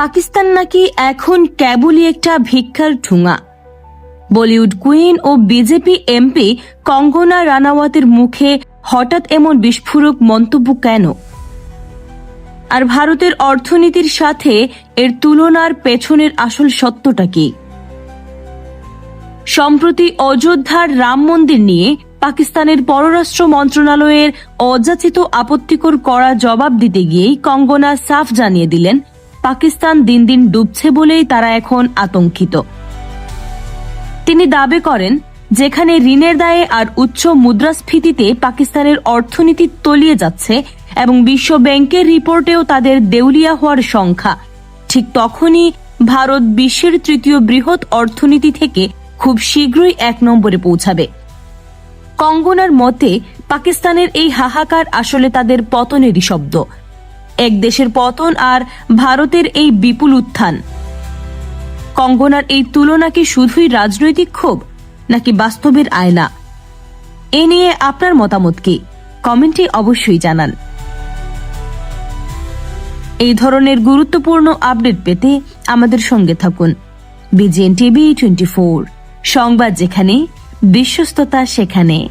পাকিস্তান নাকি এখন কেবলই একটা ভিক্ষার ঠুঙা বলিউড কুইন ও বিজেপি এমপি কঙ্গনা রানাওয়াতের মুখে হঠাৎ এমন বিস্ফোরক মন্তব্য কেন? আর ভারতের অর্থনীতির সাথে এর তুলনার পেছনের আসল সত্যটা কি? সম্প্রতি অযোধ্যার রাম মন্দির নিয়ে পাকিস্তানের পররাষ্ট্র মন্ত্রণালয়ের অযাচিত আপত্তিকর করা জবাব দিতে গিয়েই কঙ্গনা সাফ জানিয়ে দিলেন পাকিস্তান দিন দিন ডুবছে বলেই তারা এখন আতঙ্কিত। তিনি দাবি করেন, যেখানে ঋণের দায়ে আর উচ্চ মুদ্রাস্ফীতিতে পাকিস্তানের অর্থনীতি তলিয়ে যাচ্ছে এবং বিশ্ব ব্যাংকের রিপোর্টেও তাদের দেউলিয়া হওয়ার সংখ্যা। ঠিক তখনই ভারত বিশ্বের তৃতীয় বৃহৎ অর্থনীতি থেকে খুব শীঘ্রই এক নম্বরে পৌঁছাবে। কঙ্গনার মতে, পাকিস্তানের এই হাহাকার আসলে তাদের পতনেরই শব্দ। এক দেশের পতন আর ভারতের এই বিপুল উত্থান। কঙ্গনার এই তুলনা কি শুধুই রাজনৈতিক ক্ষোভ, নাকি বাস্তবের আয়না? এ নিয়ে আপনার মতামত কি? কমেন্টে অবশ্যই জানান। এই ধরনের গুরুত্বপূর্ণ আপডেট পেতে আমাদের সঙ্গে থাকুন। বিজেএন টিভি টোয়েন্টি সংবাদ যেখানে, বিশ্বস্ততা সেখানে।